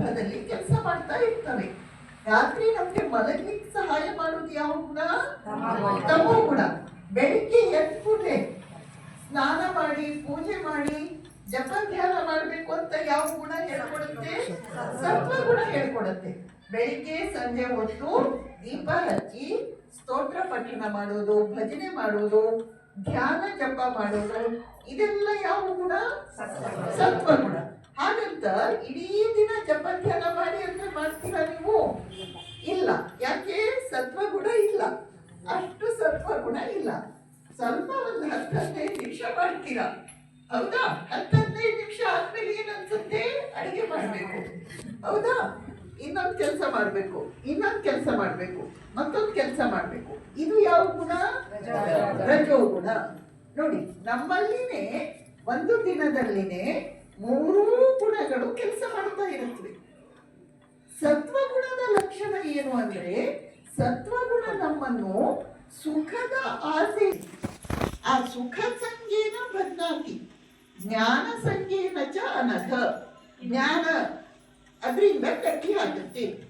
ಸಂದರ್ಭದಲ್ಲಿ ಕೆಲಸ ಮಾಡ್ತಾ ಇರ್ತವೆ ರಾತ್ರಿ ನಮ್ಗೆ ಮಲಗ್ಲಿಕ್ಕೆ ಸಹಾಯ ಮಾಡೋದು ಯಾವ ಗುಣ? ತಮೋ ಗುಣ. ಬೆಳಿಗ್ಗೆ ಎದ್ದ ಕೂಡಲೇ ಸ್ನಾನ ಮಾಡಿ, ಪೂಜೆ ಮಾಡಿ, ಜಪ ಧ್ಯಾನ ಮಾಡಬೇಕು ಅಂತ ಯಾವ ಗುಣ ಹೇಳ್ಕೊಡುತ್ತೆ? ಸತ್ವ ಗುಣ ಹೇಳ್ಕೊಡುತ್ತೆ. ಬೆಳಿಗ್ಗೆ ಸಂಜೆ ಹೊತ್ತು ದೀಪ ಹಚ್ಚಿ ಸ್ತೋತ್ರ ಪಠಣ ಮಾಡೋದು, ಭಜನೆ ಮಾಡೋದು, ಧ್ಯಾನ ಜಪ ಮಾಡೋದು, ಇದೆಲ್ಲ ಯಾವ ಗುಣ? ಸತ್ವ ಗುಣ. ಹಾಗಂತ ಇಡೀ ಮಾಡಿ ಅಂತ ಮಾಡ್ತೀರಾ ನೀವು? ಇಲ್ಲ. ಯಾಕೆ? ಸತ್ವ ಗುಣ ಇಲ್ಲ. ಅಷ್ಟು ಸತ್ವ ಗುಣ ಇಲ್ಲ. ಸ್ವಲ್ಪ ಒಂದು ಹತ್ತು ನಿಮಿಷ ಮಾಡ್ತೀರಾ? ಹೌದಾ? ಹತ್ತು ನಿಮಿಷ ಆದ್ಮೇಲೆ ಏನ್ ಅನ್ಸುತ್ತೆ ಅಡಿಗೆ ಮಾಡ್ಬೇಕು. ಹೌದಾ? ಇನ್ನೊಂದು ಕೆಲಸ ಮಾಡ್ಬೇಕು. ಇನ್ನೊಂದು ಕೆಲಸ ಮಾಡ್ಬೇಕು. ಮತ್ತೊಂದು ಕೆಲಸ ಮಾಡ್ಬೇಕು. ಇದು ಯಾವ ಗುಣ? ರಜೋ ಗುಣ. ನೋಡಿ, ನಮ್ಮಲ್ಲಿನೇ ಒಂದು ದಿನದಲ್ಲಿನೇ ಮೂರೂ ಗುಣಗಳು ಕೆಲಸ ಮಾಡ್ತಾ ಇರುತ್ತವೆ ಸತ್ವಗುಣದ ಲಕ್ಷಣ ಏನು ಅಂದ್ರೆ ಸತ್ವಗುಣ ನಮ್ಮನ್ನು ಸುಖದ ಆಸೆ ಆ ಸುಖ ಸಂಗೇನ ಬದ್ನಾತಿ ಜ್ಞಾನ ಸಂಗೇನ ಚ ಅನಘ ಜ್ಞಾನ ಅದರಿಂದ ಗಟ್ಟಿ ಆಗುತ್ತೆ ಕೂತ್ಕೊಳ್ಳಿ ಕೂತ್ಕೊಳ್ಳಿ ಬನ್ನಿ.